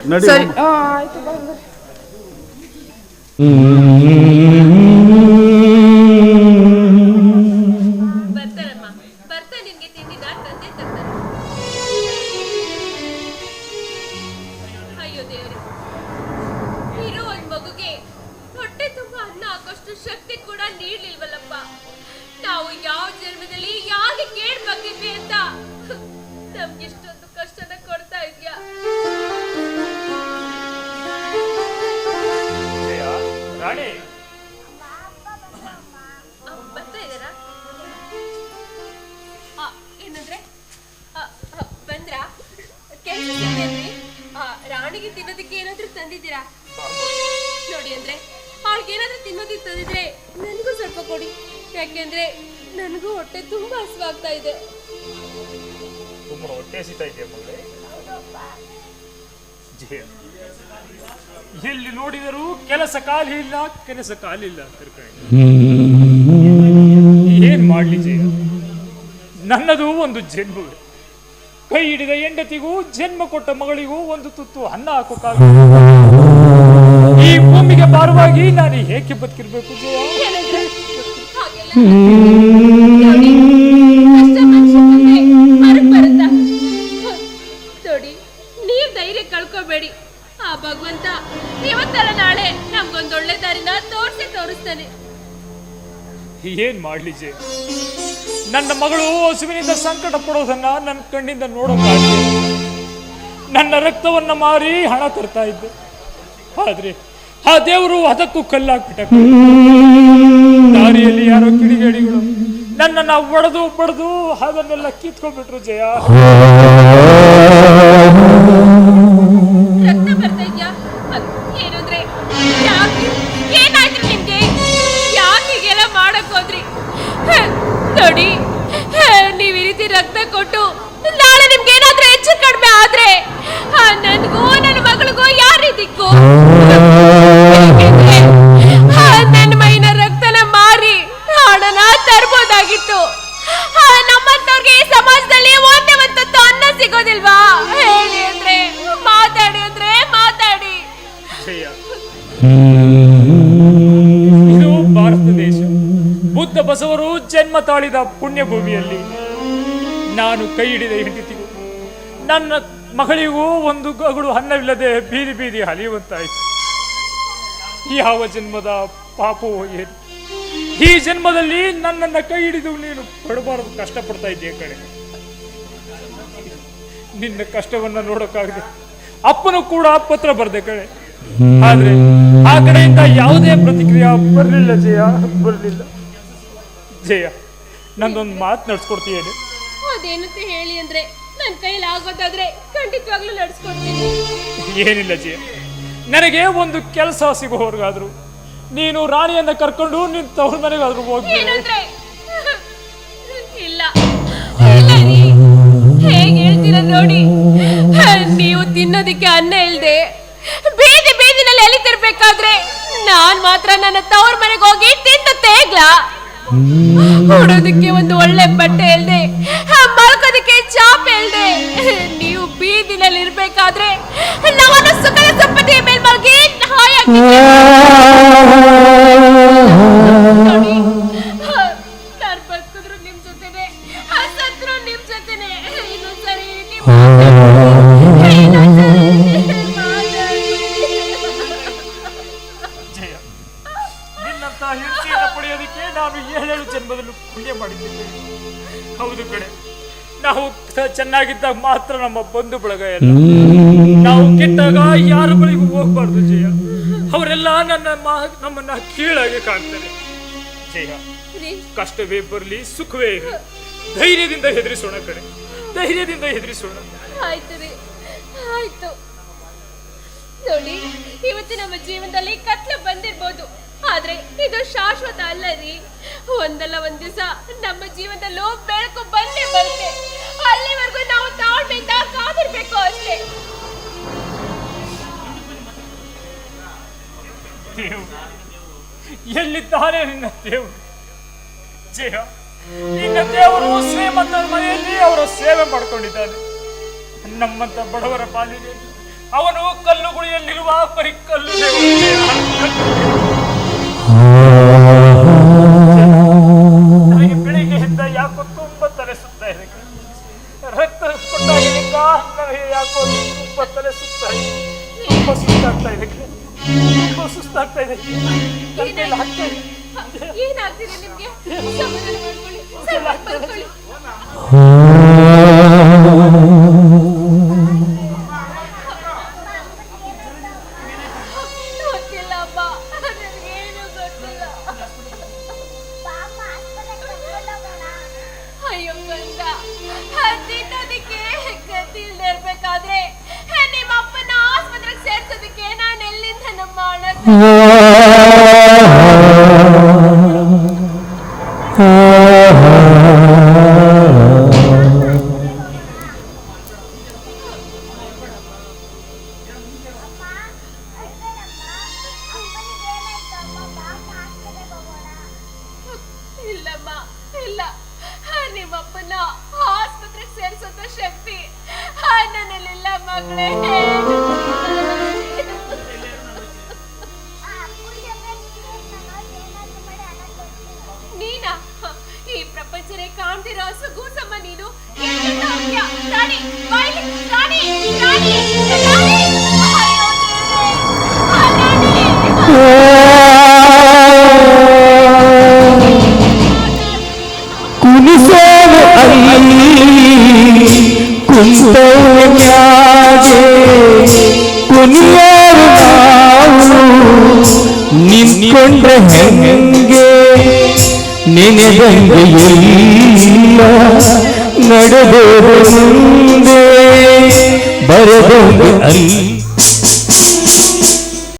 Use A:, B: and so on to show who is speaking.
A: ನಡಿ
B: ಸರಿ. ಆ, ಆಯ್ತು
C: ಬರ್ತಾರಮ್ಮ. ಬರ್ತಾ ನಿನ್ಗೆ ತಿಂಡಿನ ತಂದೆ ತರ್ತಾರೆ. ಅಯ್ಯೋ ದೇವ್ರೆ. ಇರೋ ಒಂದ್ ಮಗುಗೆ ಹೊಟ್ಟೆ ತುಂಬಾ ಅನ್ನ ಹಾಕೋಷ್ಟು ಶಕ್ತಿ ಕೂಡ ನೀಡ್ಲಿಲ್ವಲ್ಲಪ್ಪ. ನಾವು ಯಾವ ಜನ್ಮದಲ್ಲಿ ಯಾಕೆ ಕೇಳ್ಬಂದಿದ್ವಿ ಅಂತ. ನಮ್ಗೆ ಇಷ್ಟೊಂದು ಏನಂದ್ರೆ ಬಂದ್ರ? ರಾಣಿಗೆ ತಿನ್ನೋದಕ್ಕೆ ಏನಾದ್ರೂ ತಂದಿದ್ದೀರಾ? ನೋಡಿ ಅಂದ್ರೆ ಅವಳಿಗೆ ಏನಾದ್ರೂ ತಿನ್ನೋದಕ್ಕೆ ತಂದಿದ್ರೆ ನನಗೂ ಸ್ವಲ್ಪ ಕೊಡಿ. ಯಾಕೆಂದ್ರೆ ನನಗೂ ಹೊಟ್ಟೆ ತುಂಬಾ ಹಸುವಾಗ್ತಾ ಇದೆ.
D: ತುಂಬಾ ಹೊಟ್ಟೆ ಹಸಿತಾ ಮಗಳೇ? ಎಲ್ಲಿ ನೋಡಿದರೂ ಕೆಲಸ ಖಾಲಿ ಇಲ್ಲ ಕೆಲಸ ಕಾಲಿಲ್ಲ ಇಲ್ಲ ತಿರ್ಕೊಂಡು ನನ್ನದು ಒಂದು ಜನ್ಮವೇ. ಕೈ ಹಿಡಿದ ಹೆಂಡತಿಗೂ ಜನ್ಮ ಕೊಟ್ಟ ಮಗಳಿಗೂ ಒಂದು ತುತ್ತು ಅನ್ನ ಹಾಕೋಕ್ಕಾಗ ಈ ಭೂಮಿಗೆ ಭಾರವಾಗಿ ನಾನು ಏಕೆ ಬದುಕಿರ್ಬೇಕು
C: ನೋಡಿ, ನೀವ್ ಧೈರ್ಯ ಕಳ್ಕೋಬೇಡಿ. ಆ ಭಗವಂತ ಇವತ್ತಲ್ಲ ನಾಳೆ ನಮ್ಗೊಂದೊಳ್ಳೆ ದಾರಿನ ತೋರಿಸಿ ತೋರಿಸ್ತಾನೆ.
D: ಏನ್ ಮಾಡ್ಲಿ ಜಯ ನನ್ನ ಮಗಳು ಹಸುವಿನಿಂದ ಸಂಕಟ ಪಡೋದನ್ನ ನನ್ನ ಕಣ್ಣಿಂದ ನೋಡೋದಾಗಿ ನನ್ನ ರಕ್ತವನ್ನ ಮಾರಿ ಹಣ ತರ್ತಾ ಇದ್ದೆ. ಆದ್ರೆ ಆ ದೇವರು ಅದಕ್ಕೂ ಕಲ್ಲಾಕ್ಬಿಟ್ಟ ದಾರಿಯಲ್ಲಿ ಯಾರೋ ಕಿಡಿಗೇಡಿಗಳು ನನ್ನನ್ನ ಒಡೆದು ಬಡದು ಅದನ್ನೆಲ್ಲ ಕಿತ್ಕೊಂಡ್ಬಿಟ್ರು ಜಯ.
C: ದಿಕ್ಕು. ನನ್ನ ಮೈನ ರಕ್ತನ ಮಾರಿ ಹಣನ ತರ್ಬೋದಾಗಿತ್ತು. ನಮ್ಮಂತವ್ರಿಗೆ ಈ ಸಮಾಜದಲ್ಲಿ ಒಂದೇ ಒಂದು ಅನ್ನ ಸಿಗೋದಿಲ್ವಾ? ಹೇಳಿ ಅಂದ್ರೆ ಮಾತಾಡಿ ಅಂದ್ರೆ ಮಾತಾಡಿ.
D: ಇದು ಭಾರತ ದೇಶ. ಬುದ್ಧ ಬಸವರು ಜನ್ಮ ತಾಳಿದ ಪುಣ್ಯ ಭೂಮಿಯಲ್ಲಿ ನಾನು ಕೈ ಹಿಡಿದ ಹೆಂಡತಿಗೂ ನನ್ನ ಮಗಳಿಗೂ ಒಂದು ಗಗಳು ಅನ್ನವಿಲ್ಲದೆ ಬೀದಿ ಬೀದಿ ಅಲಿಯುವಂತಾಯಿತು ಯಾವ ಜನ್ಮದ ಪಾಪವೋ ಏನು? ಈ ಜನ್ಮದಲ್ಲಿ ನನ್ನನ್ನ ಕೈ ಹಿಡಿದು ನೀನು ಪಡಬಾರದು, ಕಷ್ಟಪಡ್ತಾ ಇದ್ದೀಯ ಕಡೆ ನಿನ್ನ ಕಷ್ಟವನ್ನ ನೋಡೋಕ್ಕಾಗದೆ ಅಪ್ಪನು ಕೂಡ ಪತ್ರ ಬರ್ದೆ ಕಡೆ ಆದ್ರೆ ಆ ಕಡೆಯಿಂದ ಯಾವುದೇ ಪ್ರತಿಕ್ರಿಯೆ ಬರಲಿಲ್ಲ ಜಯ? ಬರಲಿಲ್ಲ. ಜಯ, ನಂದೊಂದು ಮಾತು ನಡ್ಸ್ಕೊಡ್ತೀಯ
C: ಅದೇನಂತ ಹೇಳಿ ಅಂದ್ರೆ ನನ್ ಕೈಲಿ ಆಗೋದಾದ್ರೆ ಖಂಡಿತವಾಗ್ಲೂ ನಡೆಸ್ಕೊಡ್ತೀನಿ.
D: ಏನಿಲ್ಲ ಜಿ. ನನಗೆ ಒಂದು ಕೆಲಸ ಸಿಗೋವರೆಗಾದ್ರು ನೀನು ರಾಣಿಯನ್ನ ಕರ್ಕೊಂಡು ನಿನ್ ತವ್ರ ಮನೆಗಾದ್ರೂ ಹೋಗಿ
C: ಏನಂದ್ರೆ? ಇಲ್ಲ. ಇಲ್ಲ ರೀ ಹೇಗ್ ಹೇಳ್ತೀರ ನೋಡಿ? ನೀವು ತಿನ್ನೋದಕ್ಕೆ ಅನ್ನ ಇಲ್ದೆ ಬೀದಿ ಬೀದಿನಲ್ಲಿ ಎಲಿತಿರ್ಬೇಕಾದ್ರೆ ನಾನ್ ಮಾತ್ರ ನನ್ನ ತವ್ರ ಮನೆಗೆ ಹೋಗಿ ತಿಂದು ತೇಗ್ಲಾ. ಉಡೋದಕ್ಕೆ ಒಂದು ಒಳ್ಳೆ ಬಟ್ಟೆ ಇಲ್ದೆ ಚಾಪ್ ಹೇಳ್ದೆ. ನೀವು ಬೀದಿನಲ್ಲಿ ಇರ್ಬೇಕಾದ್ರೆ ನವನ ಸುಖದ ಸಂಪತ್ತಿಯ ಮೇಲ್ ಮಲ್ಗಿ ಹಾಯಾಗಿ ನೋಡಿ, ನಾನ್ ಬದುಕಿದ್ರು ನಿಮ್ ಜೊತೆನೆ. ಸತ್ರು ನಿಮ್ ಜೊತೆನೆ. ನಾವು
D: ಚೆನ್ನಾಗಿದ್ದಾಗ ಮಾತ್ರ ನಮ್ಮ ಬಂಧು ಬಳಗ ಎಲ್ಲ. ನಾವು ಕೆಟ್ಟಾಗ ಯಾರ ಬಳಿಗೂ ಹೋಗ್ಬಾರ್ದು ಜಯ. ಅವರೆಲ್ಲ ನನ್ನ ನಮ್ಮನ್ನ ಕೀಳಾಗಿ ಕಾಣ್ತಾರೆ. ಜಯ ಕಷ್ಟವೇ ಬರಲಿ ಸುಖವೇ ಇರಲಿ. ಧೈರ್ಯದಿಂದ ಹೆದರಿಸೋಣ ಕಡೆ ಧೈರ್ಯದಿಂದ ಹೆದರಿಸೋಣ.
C: ಆಯ್ತು ರೀ. ಆಯ್ತು. ನೋಡಿ ಇವತ್ತು ನಮ್ಮ ಜೀವನದಲ್ಲಿ ಕತ್ಲ ಬಂದಿರ್ಬೋದು. ಆದ್ರೆ ಇದು ಶಾಶ್ವತ ಅಲ್ಲ ರೀ ಒಂದಲ್ಲ ಒಂದ್ ದಿವಸ ನಮ್ಮ ಜೀವನದಲ್ಲೂ ಬೆಳಕು ಬಂದೇ ಬರುತ್ತೆ ಅಲ್ಲಿವರೆಗೂ ನಾವು ತಾಳ್ಮೆಯಿಂದ ಕಾದಿರ್ಬೇಕು ಅಷ್ಟೇ.
D: ಎಲ್ಲಿದ್ದಾರೆ ನಿನ್ನ ದೇವರು ಜಯ, ನಿನ್ನ ದೇವರು ಶ್ರೀಮಂತ ಮನೆಯಲ್ಲಿ ಅವರು ಸೇವೆ ಮಾಡ್ಕೊಂಡಿದ್ದಾನೆ. ನಮ್ಮಂತ ಬಡವರ ಪಾಲಿಗೆ ಅವನು ಕಲ್ಲುಗುಳಿಯಲ್ಲಿರುವ ಪರಿಕಲ್ಲು ದೇವತೆ. ಸುಸ್ತಾಗ್ತಾ ಇದೆ ನನ್ನ ಕೈಯಲ್ಲಿ ಇದೆ.
C: ಏನಾಗ್ತಿದೆ ನಿಮ್ಗೆ? ಸಮಾಧಾನ ಮಾಡ್ಕೊಳ್ಳಿ. ಗೊತ್ತಿಲ್ಲ ನನಗೇನು ಗೊತ್ತಿಲ್ಲ. ಅಯ್ಯೋ ಗಂಗ ತಿನ್ನೋದಕ್ಕೆ ಗತಿ ಇಲ್ದೇ ಇರ್ಬೇಕಾದ್ರೆ ಇಲ್ಲಮ್ಮ ಇಲ್ಲ. ನಿಮ್ಮಪ್ಪನ ಆಸ್ಪತ್ರೆಗೆ ಸೇರಿಸೋಂತ ಶಕ್ತಿ ನನ್ನಲ್ಲಿಲ್ಲ ಮಗಳೇ. ರಾಣಿ ರಾಣಿ ರಾಣಿ ಅಯ್ಯೋ ದೇವ್ರೇ. ಆ, ರಾಣಿ
A: ಕುಣಿಸೋರು ಅಲ್ಲಿ ಕುಂತವ್ರು ಮ್ಯಾಗೆ ಕುಣಿಯೋರು ನಾವು ನಿಂತ್ಕೊಂಡ್ರೆ ಹೆಂಗೆ ನೆನೆದಂಗೆ ಇಲ್ಲ. ನಡೆದೋರು ಮುಂದೆ. ಬರದಂಗೆ ಅಲ್ಲಿ.